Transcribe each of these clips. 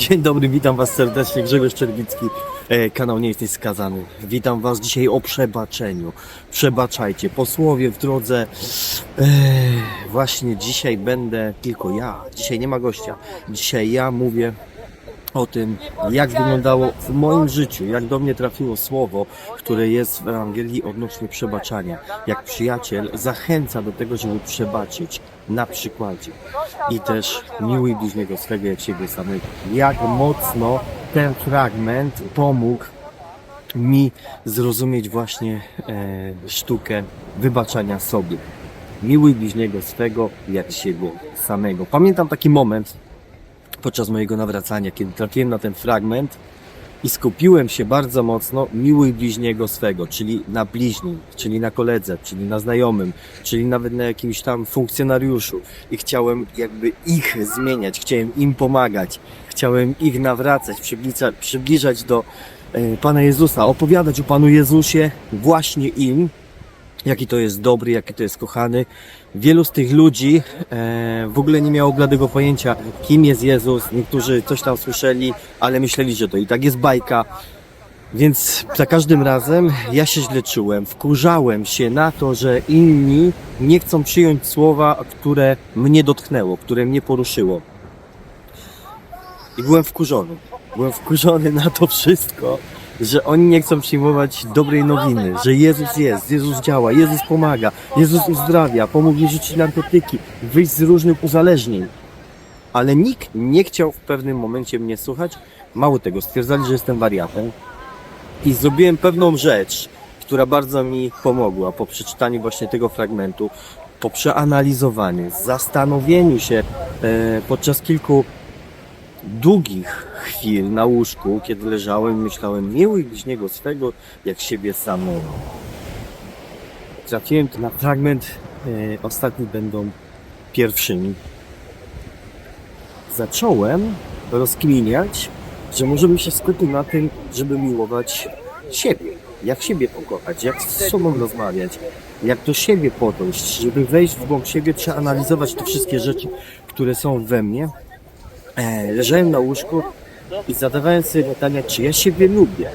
Dzień dobry, witam Was serdecznie, Grzegorz Czerwicki, e, kanał Nie Jesteś Skazany. Witam Was dzisiaj o przebaczeniu. Przebaczajcie, posłowie w drodze. E, właśnie dzisiaj będę tylko ja, dzisiaj nie ma gościa. Dzisiaj ja mówię o tym, jak wyglądało w moim życiu, jak do mnie trafiło słowo, które jest w Ewangelii odnośnie przebaczania. Jak przyjaciel zachęca do tego, żeby przebaczyć na przykładzie. I też miłuj bliźniego swego jak siebie samego. Jak mocno ten fragment pomógł mi zrozumieć właśnie e, sztukę wybaczania sobie. Miłuj bliźniego swego jak siebie samego. Pamiętam taki moment, podczas mojego nawracania, kiedy trafiłem na ten fragment i skupiłem się bardzo mocno miłuj bliźniego swego, czyli na bliźnim, czyli na koledze, czyli na znajomym, czyli nawet na jakimś tam funkcjonariuszu. I chciałem jakby ich zmieniać, chciałem im pomagać, chciałem ich nawracać, przybliżać, do e, Pana Jezusa, opowiadać o Panu Jezusie właśnie im, jaki to jest dobry, jaki to jest kochany. Wielu z tych ludzi e, w ogóle nie miało bladego pojęcia, kim jest Jezus. Niektórzy coś tam słyszeli, ale myśleli, że to i tak jest bajka. Więc za każdym razem ja się źle czułem, wkurzałem się na to, że inni nie chcą przyjąć słowa, które mnie dotknęło, które mnie poruszyło. I byłem wkurzony. Byłem wkurzony na to wszystko, że oni nie chcą przyjmować dobrej nowiny, że Jezus jest, Jezus działa, Jezus pomaga, Jezus uzdrawia, pomógł rzucić narkotyki, wyjść z różnych uzależnień. Ale nikt nie chciał w pewnym momencie mnie słuchać. Mało tego, stwierdzali, że jestem wariatem. I zrobiłem pewną rzecz, która bardzo mi pomogła po przeczytaniu właśnie tego fragmentu, po przeanalizowaniu, zastanowieniu się e, podczas kilku długich chwil na łóżku, kiedy leżałem, myślałem, miłuj bliźniego swego, jak siebie samego. Trafiłem na fragment, e, ostatni będą pierwszymi. Zacząłem rozkminiać, że możemy się skupić na tym, żeby miłować siebie, jak siebie pokochać, jak z sobą rozmawiać, jak do siebie podejść, żeby wejść w głąb siebie, przeanalizować te wszystkie rzeczy, które są we mnie, leżałem na łóżku i zadawałem sobie pytania, czy ja siebie lubię.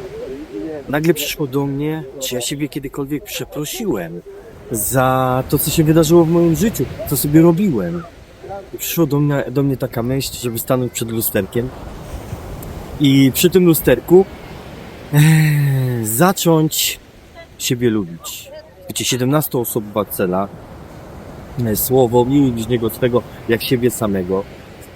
Nagle przyszło do mnie, czy ja siebie kiedykolwiek przeprosiłem za to, co się wydarzyło w moim życiu, co sobie robiłem. I przyszło do mnie, do mnie taka myśl, żeby stanąć przed lusterkiem i przy tym lusterku e, zacząć siebie lubić. Wiecie, 17-osobowa cela, e, słowo miłuj bliźniego swego jak siebie samego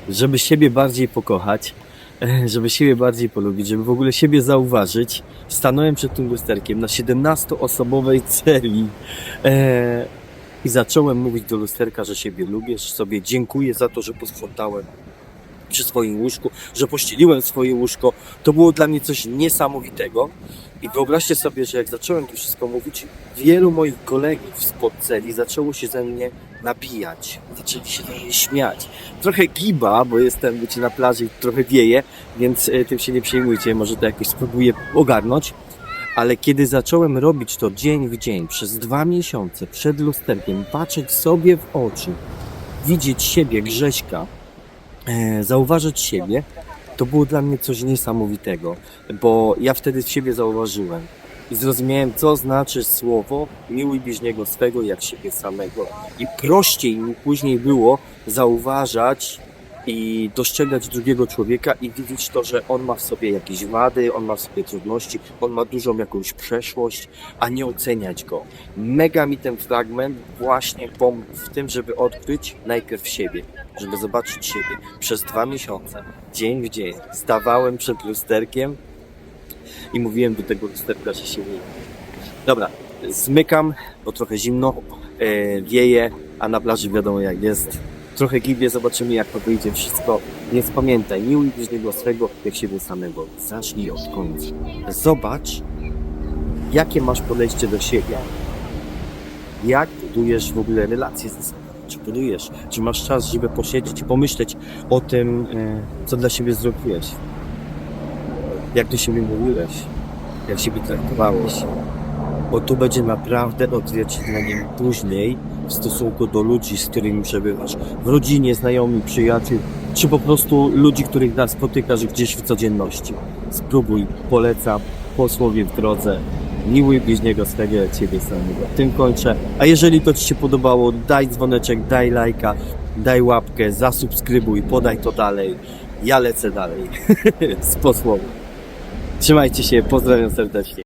żeby siebie bardziej pokochać, żeby siebie bardziej polubić, żeby w ogóle siebie zauważyć, stanąłem przed tym lusterkiem na 17-osobowej celi e, i zacząłem mówić do lusterka, że siebie lubię, że sobie dziękuję za to, że posprzątałem przy swoim łóżku, że pościeliłem swoje łóżko. To było dla mnie coś niesamowitego. I wyobraźcie sobie, że jak zacząłem to wszystko mówić, wielu moich kolegów spod celi zaczęło się ze mnie nabijać. Zaczęli się ze mnie śmiać. Trochę giba, bo jestem wiecie, na plaży i trochę wieje, więc e, tym się nie przejmujcie, może to jakoś spróbuję ogarnąć. Ale kiedy zacząłem robić to dzień w dzień, przez dwa miesiące, przed lusterkiem, patrzeć sobie w oczy, widzieć siebie, Grześka, zauważyć siebie, to było dla mnie coś niesamowitego, bo ja wtedy siebie zauważyłem i zrozumiałem, co znaczy słowo miłuj bliźniego swego jak siebie samego. I prościej mi później było zauważać i dostrzegać drugiego człowieka i widzieć to, że on ma w sobie jakieś wady, on ma w sobie trudności, on ma dużą jakąś przeszłość, a nie oceniać go. Mega mi ten fragment właśnie pomógł w tym, żeby odkryć najpierw siebie, żeby zobaczyć siebie. Przez dwa miesiące, dzień w dzień, stawałem przed lusterkiem i mówiłem do tego lusterka, że się nie. Dobra, zmykam, bo trochę zimno, e, wieje, a na plaży wiadomo jak jest. Trochę gibie, zobaczymy jak to wyjdzie wszystko. Więc pamiętaj, miłuj bliźniego swego jak siebie samego. Zacznij od końca. Zobacz, jakie masz podejście do siebie. Jak budujesz w ogóle relacje ze sobą. Czy budujesz, czy masz czas, żeby posiedzieć i pomyśleć o tym, e, co dla siebie zrobiłeś. Jak do siebie mówiłeś, jak siebie traktowałeś. Bo tu będzie naprawdę odzwierciedleniem później w stosunku do ludzi, z którymi przebywasz. W rodzinie, znajomi, przyjaciół, czy po prostu ludzi, których spotykasz gdzieś w codzienności. Spróbuj, polecam, posłowie w drodze. Miłuj bliźniego swego jak ciebie samego. Tym kończę. A jeżeli to Ci się podobało, daj dzwoneczek, daj lajka, daj łapkę, zasubskrybuj, podaj to dalej. Ja lecę dalej z posłowem. Trzymajcie się, pozdrawiam serdecznie.